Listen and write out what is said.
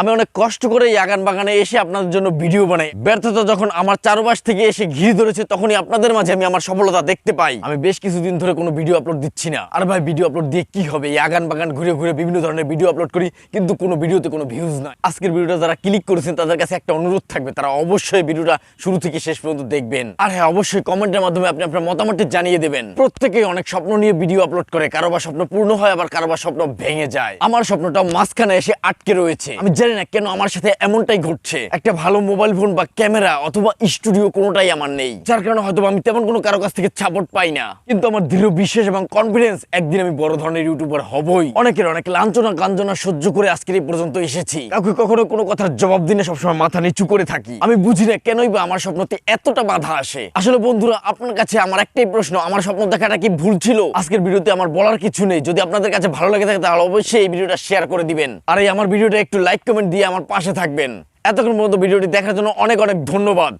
আমি অনেক কষ্ট করে এই আগান বাগানে এসে আপনাদের জন্য ভিডিও বানাই। ব্যর্থতা যখন আমার চারপাশ থেকে এসে ঘিরে ধরেছে, তখনই আপনাদের মাঝে আমি আমার সফলতা দেখতে পাই। আমি বেশ কিছুদিন ধরে কোনো ভিডিও আপলোড দিচ্ছি না। আর ভাই, ভিডিও আপলোড দিয়ে কি হবে? এই আগান বাগান ঘুরে ঘুরে বিভিন্ন ধরনের ভিডিও আপলোড করি, কিন্তু কোনো ভিডিওতে কোনো ভিউজ নাই। আজকের ভিডিওটা যারা ক্লিক করেছেন, তাদের কাছে একটা অনুরোধ থাকবে, তারা অবশ্যই ভিডিওটা শুরু থেকে শেষ পর্যন্ত দেখবেন। আর হ্যাঁ অবশ্যই কমেন্টের মাধ্যমে আপনি আপনার মতামতটি জানিয়ে দেবেন। প্রত্যেকেই অনেক স্বপ্ন নিয়ে ভিডিও আপলোড করে, কারও বা স্বপ্ন পূর্ণ হয়, আবার কারও বা স্বপ্ন ভেঙে যায়। আমার স্বপ্নটা মাঝখানে এসে আটকে রয়েছে। আমি জানি না কেন আমার সাথে এমনটাই ঘটছে। একটা ভালো মোবাইল ফোন বা ক্যামেরা অথবা স্টুডিও কোনোটাই আমার নেই। যার কারণে হয়তো আমি তেমন কোনো কারও কাছ থেকে সাপোর্ট পাই না। কিন্তু আমার দৃঢ় বিশ্বাস এবং কনফিডেন্স একদিন আমি বড় ধরনের ইউটিউবার হবই। অনেকের অনেক লাঞ্ছনা কাঞ্চনা সহ্য করে আজকের এই পর্যন্ত এসেছি। কাউকে কখনো কোনো কথার জবাব দিনে সবসময় মাথা নিচু করে থাকি। আমি বুঝি না কেনই বা আমার স্বপ্নতে এতটা বাধা আসে। আসলে বন্ধুরা, আপনার কাছে আমার একটাই প্রশ্ন, আমার স্বপ্ন দেখাটা কি ভুল ছিল? আজকের ভিডিওতে আমার বলার কিছু নেই। যদি আপনাদের কাছে ভালো লাগে থাকে তাহলে অবশ্যই এই ভিডিওটা শেয়ার করে দিবেন। আর এই আমার ভিডিওটা একটু লাইক কমেন্ট দিয়ে আমার পাশে থাকবেন। এতক্ষণ পর্যন্ত ভিডিওটি দেখার জন্য অনেক অনেক ধন্যবাদ।